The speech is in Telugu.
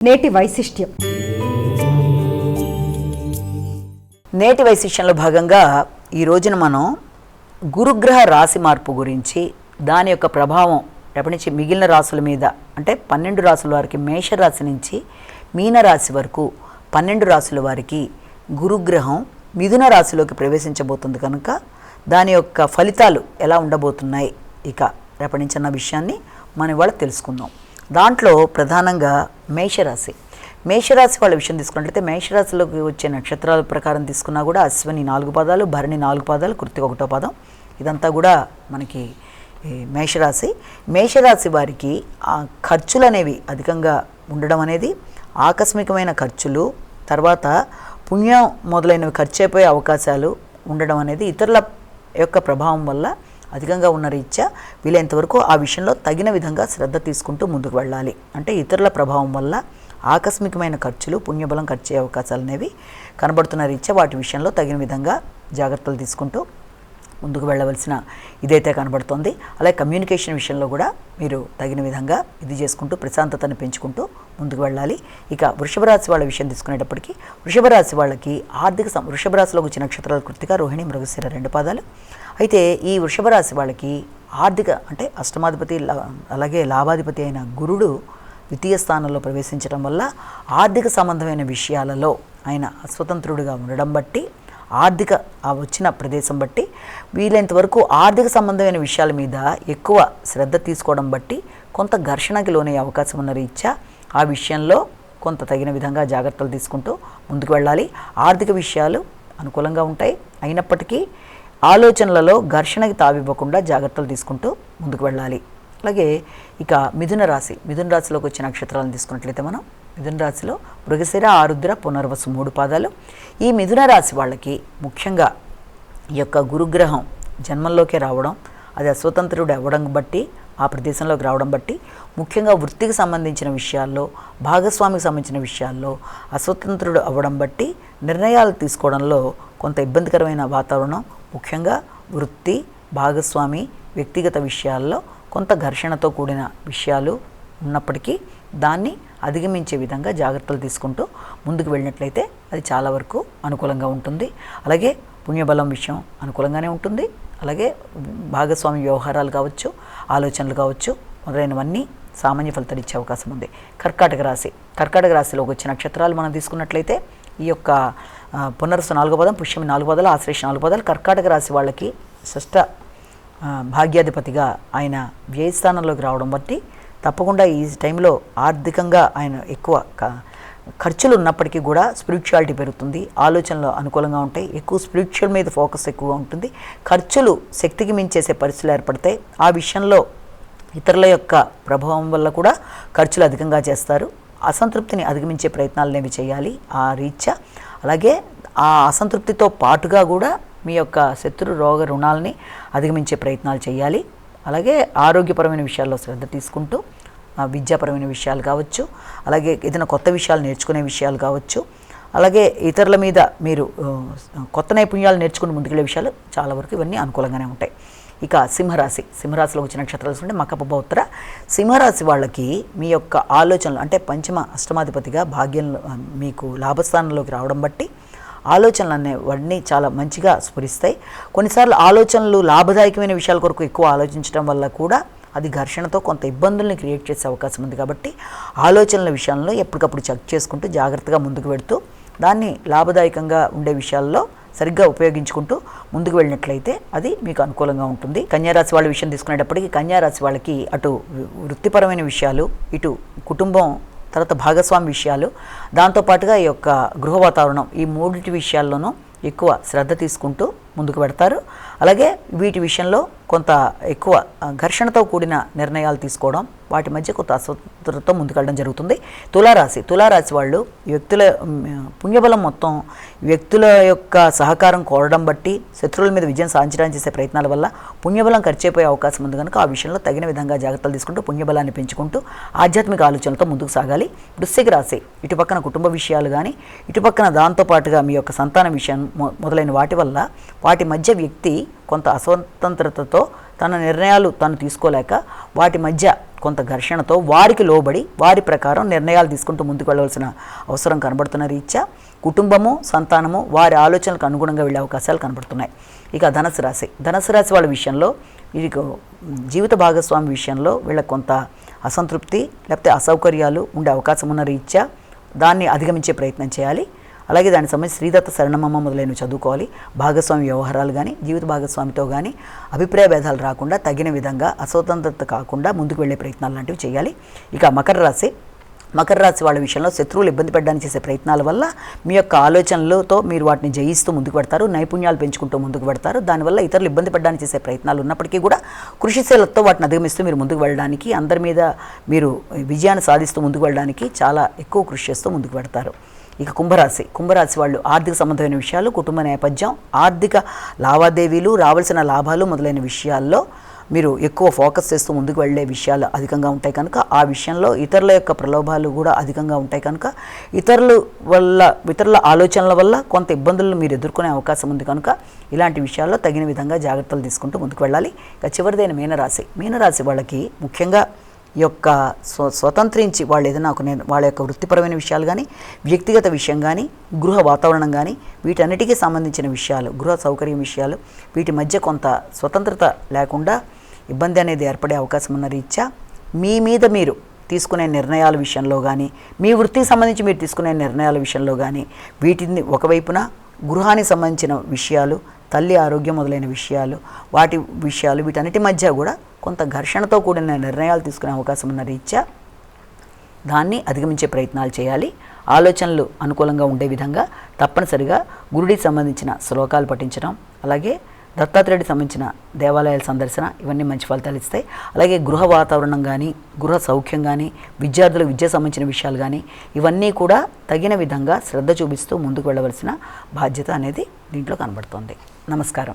నేటి వైశిష్ట్యం. నేటి వైశిష్యంలో భాగంగా ఈ రోజున మనం గురుగ్రహ రాశి మార్పు గురించి దాని యొక్క ప్రభావం రేపటి నుంచి మిగిలిన రాసుల మీద అంటే పన్నెండు రాసుల వారికి మేషరాశి నుంచి మీనరాశి వరకు పన్నెండు రాసుల వారికి గురుగ్రహం మిథున రాశిలోకి ప్రవేశించబోతుంది కనుక దాని యొక్క ఫలితాలు ఎలా ఉండబోతున్నాయి ఇక రేపటి నుంచి అన్న విషయాన్ని మనం ఇవాళ తెలుసుకుందాం. దాంట్లో ప్రధానంగా మేషరాశి. మేషరాశి వాళ్ళ విషయం తీసుకున్నట్లయితే మేషరాశిలోకి వచ్చే నక్షత్రాల ప్రకారం తీసుకున్నా కూడా అశ్విని నాలుగు పాదాలు భరణి నాలుగు పాదాలు కృతిక ఒకటో పాదం. ఇదంతా కూడా మనకి మేషరాశి. మేషరాశి వారికి ఆ ఖర్చులు అనేవి అధికంగా ఉండడం అనేది ఆకస్మికమైన ఖర్చులు తర్వాత పుణ్యం మొదలైనవి ఖర్చు అయిపోయే అవకాశాలు ఉండడం అనేది ఇతరుల యొక్క ప్రభావం వల్ల అధికంగా ఉన్న రీత్యా వీలైనంతవరకు ఆ విషయంలో తగిన విధంగా శ్రద్ధ తీసుకుంటూ ముందుకు వెళ్ళాలి. అంటే ఇతరుల ప్రభావం వల్ల ఆకస్మికమైన ఖర్చులు పుణ్యబలం ఖర్చు అయ్యే అవకాశాలు అనేవి కనబడుతున్న రీత్యా వాటి విషయంలో తగిన విధంగా జాగ్రత్తలు తీసుకుంటూ ముందుకు వెళ్ళవలసిన ఇదైతే కనబడుతోంది. అలాగే కమ్యూనికేషన్ విషయంలో కూడా మీరు తగిన విధంగా ఇది చేసుకుంటూ ప్రశాంతతను పెంచుకుంటూ ముందుకు వెళ్ళాలి. ఇక వృషభ రాశి వాళ్ళ విషయం తీసుకునేటప్పటికీ వృషభ రాశి వాళ్ళకి ఆర్థిక సం వృషభ వచ్చిన నక్షత్రాల కృతిక రోహిణి మృగశిర రెండు పాదాలు. అయితే ఈ వృషభ రాశి వాళ్ళకి ఆర్థిక అంటే అష్టమాధిపతి లా- అలాగే లాభాధిపతి అయిన గురుడు ద్వితీయ స్థానంలో ప్రవేశించడం వల్ల ఆర్థిక సంబంధమైన విషయాలలో ఆయన స్వతంత్రుడిగా ఉండడం బట్టి ఆర్థిక ఆ వచ్చిన ప్రదేశం బట్టి వీలైనంత వరకు ఆర్థిక సంబంధమైన విషయాల మీద ఎక్కువ శ్రద్ధ తీసుకోవడం బట్టి కొంత ఘర్షణకి లోనయ్యే అవకాశం ఉన్న రీత్యా ఆ విషయంలో కొంత తగిన విధంగా జాగ్రత్తలు తీసుకుంటూ ముందుకు వెళ్ళాలి. ఆర్థిక విషయాలు అనుకూలంగా ఉంటాయి. అయినప్పటికీ ఆలోచనలలో ఘర్షణకి తావివ్వకుండా జాగ్రత్తలు తీసుకుంటూ ముందుకు వెళ్ళాలి. అలాగే ఇక మిథున రాశి మిథున రాశిలోకి వచ్చిన నక్షత్రాలను తీసుకున్నట్లయితే మనం మిథున రాశిలో మృగశిర ఆరుద్ర పునర్వసు మూడు పాదాలు. ఈ మిథున రాశి వాళ్ళకి ముఖ్యంగా ఈ యొక్క గురుగ్రహం జన్మంలోకి రావడం అది అస్వతంత్రుడు అవ్వడం బట్టి ఆ ప్రదేశంలోకి రావడం బట్టి ముఖ్యంగా వృత్తికి సంబంధించిన విషయాల్లో భాగస్వామికి సంబంధించిన విషయాల్లో అస్వతంత్రుడు అవ్వడం బట్టి నిర్ణయాలు తీసుకోవడంలో కొంత ఇబ్బందికరమైన వాతావరణం ముఖ్యంగా వృత్తి భాగస్వామి వ్యక్తిగత విషయాల్లో కొంత ఘర్షణతో కూడిన విషయాలు ఉన్నప్పటికీ దాన్ని అధిగమించే విధంగా జాగ్రత్తలు తీసుకుంటూ ముందుకు వెళ్ళినట్లయితే అది చాలా వరకు అనుకూలంగా ఉంటుంది. అలాగే పుణ్యబలం విషయం అనుకూలంగానే ఉంటుంది. అలాగే భాగస్వామి వ్యవహారాలు కావచ్చు ఆలోచనలు కావచ్చు మొదలైనవన్నీ సామాన్య ఫలితాలు ఇచ్చే అవకాశం ఉంది. కర్కాటక రాశి. కర్కాటక రాశిలోకి వచ్చే నక్షత్రాలు మనం తీసుకున్నట్లయితే ఈ యొక్క పునరుసు నాలుగు నాలుగో పదం పుష్యమి నాలుగు పదాలు ఆశ్రేష నాలుగు పదాలు కర్కాటక రాశి వాళ్ళకి షష్ట భాగ్యాధిపతిగా ఆయన వ్యయస్థానంలోకి రావడం బట్టి తప్పకుండా ఈ టైంలో ఆర్థికంగా ఆయన ఎక్కువ ఖర్చులు ఉన్నప్పటికీ కూడా స్పిరిచువాలిటీ పెరుగుతుంది. ఆలోచనలు అనుకూలంగా ఉంటాయి. ఎక్కువ స్పిరిచువల్ మీద ఫోకస్ ఎక్కువగా ఉంటుంది. ఖర్చులు శక్తికి మించేసే పరిస్థితులు ఏర్పడతాయి ఆ విషయంలో ఇతరుల యొక్క ప్రభావం వల్ల కూడా ఖర్చులు అధికంగా చేస్తారు. అసంతృప్తిని అధిగమించే ప్రయత్నాలు అనేవి చేయాలి. ఆ రీత్యా అలాగే ఆ అసంతృప్తితో పాటుగా కూడా మీ యొక్క శత్రు రోగ రుణాలని అధిగమించే ప్రయత్నాలు చేయాలి. అలాగే ఆరోగ్యపరమైన విషయాల్లో శ్రద్ధ తీసుకుంటూ విద్యాపరమైన విషయాలు కావచ్చు అలాగే ఏదైనా కొత్త విషయాలు నేర్చుకునే విషయాలు కావచ్చు అలాగే ఇతరుల మీద మీరు కొత్త నైపుణ్యాలు నేర్చుకుని ముందుకెళ్ళే విషయాలు చాలా వరకు ఇవన్నీ అనుకూలంగానే ఉంటాయి. ఇక సింహరాశి సింహరాశిలో వచ్చిన నక్షత్రాలు ఉంటే మకప ఉత్తర సింహరాశి వాళ్ళకి మీ యొక్క ఆలోచనలు అంటే పంచమ అష్టమాధిపతిగా భాగ్యంలో మీకు లాభస్థానంలోకి రావడం బట్టి ఆలోచనలు అనేవన్నీ చాలా మంచిగా స్ఫురిస్తాయి. కొన్నిసార్లు ఆలోచనలు లాభదాయకమైన విషయాల కొరకు ఎక్కువ ఆలోచించడం వల్ల కూడా అది ఘర్షణతో కొంత ఇబ్బందుల్ని క్రియేట్ చేసే అవకాశం ఉంది కాబట్టి ఆలోచనల విషయంలో ఎప్పటికప్పుడు చెక్ చేసుకుంటూ జాగ్రత్తగా ముందుకు పెడుతూ దాన్ని లాభదాయకంగా ఉండే విషయాల్లో సరిగ్గా ఉపయోగించుకుంటూ ముందుకు వెళ్ళినట్లయితే అది మీకు అనుకూలంగా ఉంటుంది. కన్యారాశి వాళ్ళ విషయం తీసుకునేటప్పటికీ కన్యారాశి వాళ్ళకి అటు వృత్తిపరమైన విషయాలు ఇటు కుటుంబం తర్వాత భాగస్వామి విషయాలు దాంతోపాటుగా ఈ యొక్క గృహ వాతావరణం ఈ మూడింటి విషయాల్లోనూ ఎక్కువ శ్రద్ధ తీసుకుంటూ ముందుకు పెడతారు అలాగే వీటి విషయంలో కొంత ఎక్కువ ఘర్షణతో కూడిన నిర్ణయాలు తీసుకోవడం వాటి మధ్య కొంత అస్వతంత్రతో ముందుకెళ్ళడం జరుగుతుంది. తులారాశి తులారాశి వాళ్ళు వ్యక్తుల పుణ్యబలం మొత్తం వ్యక్తుల యొక్క సహకారం కోరడం బట్టి శత్రువుల మీద విజయం సాధించడానికి చేసే ప్రయత్నాల వల్ల పుణ్యబలం ఖర్చయిపోయే అవకాశం ఉంది కనుక ఆ విషయంలో తగిన విధంగా జాగ్రత్తలు తీసుకుంటూ పుణ్యబలాన్ని పెంచుకుంటూ ఆధ్యాత్మిక ఆలోచనలతో ముందుకు సాగాలి. వృశ్చిక రాశి ఇటుపక్కన కుటుంబ విషయాలు కానీ ఇటుపక్కన దాంతోపాటుగా మీ యొక్క సంతాన విషయం మొదలైన వాటి వల్ల వాటి మధ్య వ్యక్తి కొంత అస్వతంత్రతతో తన నిర్ణయాలు తను తీసుకోలేక వాటి మధ్య కొంత ఘర్షణతో వారికి లోబడి వారి ప్రకారం నిర్ణయాలు తీసుకుంటూ ముందుకు వెళ్ళవలసిన అవసరం కనబడుతున్న రీత్యా కుటుంబము సంతానము వారి ఆలోచనలకు అనుగుణంగా వెళ్ళే అవకాశాలు కనబడుతున్నాయి. ఇక ధనసు రాశి. ధనసు రాశి వాళ్ళ విషయంలో ఇది జీవిత భాగస్వామి విషయంలో వీళ్ళకి కొంత అసంతృప్తి లేకపోతే అసౌకర్యాలు ఉండే అవకాశం ఉన్న రీత్యా దాన్ని అధిగమించే ప్రయత్నం చేయాలి. అలాగే దానికి సంబంధించి శ్రీదత్త శరణమమ్మ మొదలైనవి చదువుకోవాలి. భాగస్వామి వ్యవహారాలు కానీ జీవిత భాగస్వామితో కానీ అభిప్రాయ భేదాలు రాకుండా తగిన విధంగా అస్వతంత్రత కాకుండా ముందుకు వెళ్ళే ప్రయత్నాలు లాంటివి చేయాలి. ఇక మకర రాశి. మకర రాశి వాళ్ళ విషయంలో శత్రువులు ఇబ్బంది పెట్టడానికి చేసే ప్రయత్నాల వల్ల మీ యొక్క ఆలోచనలతో మీరు వాటిని జయిస్తూ ముందుకు పెడతారు నైపుణ్యాలు పెంచుకుంటూ ముందుకు పెడతారు. దానివల్ల ఇతరులు ఇబ్బంది పెట్టడానికి చేసే ప్రయత్నాలు ఉన్నప్పటికీ కూడా కృషిశీలతో వాటిని అధిగమిస్తూ మీరు ముందుకు వెళ్ళడానికి అందరి మీద మీరు విజయాన్ని సాధిస్తూ ముందుకు వెళ్ళడానికి చాలా ఎక్కువ కృషి చేస్తూ ముందుకు పెడతారు. ఇక కుంభరాశి. కుంభరాశి వాళ్ళు ఆర్థిక సంబంధమైన విషయాలు కుటుంబ నేపథ్యం ఆర్థిక లావాదేవీలు రావాల్సిన లాభాలు మొదలైన విషయాల్లో మీరు ఎక్కువ ఫోకస్ చేస్తూ ముందుకు వెళ్ళే విషయాలు అధికంగా ఉంటాయి కనుక ఆ విషయంలో ఇతరుల యొక్క ప్రలోభాలు కూడా అధికంగా ఉంటాయి కనుక ఇతరుల వల్ల ఇతరుల ఆలోచనల వల్ల కొంత ఇబ్బందులను మీరు ఎదుర్కొనే అవకాశం ఉంది కనుక ఇలాంటి విషయాల్లో తగిన విధంగా జాగ్రత్తలు తీసుకుంటూ ముందుకు వెళ్ళాలి. ఇక చివరిదైన మీనరాశి. మీనరాశి వాళ్ళకి ముఖ్యంగా యొక్క స్వ స్వతంత్రించి వాళ్ళు ఏదైనా ఒక నేను వాళ్ళ యొక్క వృత్తిపరమైన విషయాలు కానీ వ్యక్తిగత విషయం కానీ గృహ వాతావరణం కానీ వీటన్నిటికీ సంబంధించిన విషయాలు గృహ సౌకర్యం విషయాలు వీటి మధ్య కొంత స్వతంత్రత లేకుండా ఇబ్బంది అనేది ఏర్పడే అవకాశం ఉన్న రీత్యా మీ మీద మీరు తీసుకునే నిర్ణయాల విషయంలో కానీ మీ వృత్తికి సంబంధించి మీరు తీసుకునే నిర్ణయాల విషయంలో కానీ వీటిని ఒకవైపున గృహానికి సంబంధించిన విషయాలు తల్లి ఆరోగ్యం మొదలైన విషయాలు వాటి విషయాలు వీటన్నిటి మధ్య కూడా కొంత ఘర్షణతో కూడిన నిర్ణయాలు తీసుకునే అవకాశం ఉన్న రీత్యా దాన్ని అధిగమించే ప్రయత్నాలు చేయాలి. ఆలోచనలు అనుకూలంగా ఉండే విధంగా తప్పనిసరిగా గురుడికి సంబంధించిన శ్లోకాలు పఠించడం అలాగే దత్తాత్రేయుడికి సంబంధించిన దేవాలయాల సందర్శన ఇవన్నీ మంచి ఫలితాలు ఇస్తాయి. అలాగే గృహ వాతావరణం కానీ గృహ సౌఖ్యం కానీ విద్యార్థులకు విద్య సంబంధించిన విషయాలు కానీ ఇవన్నీ కూడా తగిన విధంగా శ్రద్ధ చూపిస్తూ ముందుకు వెళ్ళవలసిన బాధ్యత అనేది దీంట్లో కనబడుతోంది. നമസ്കാരം.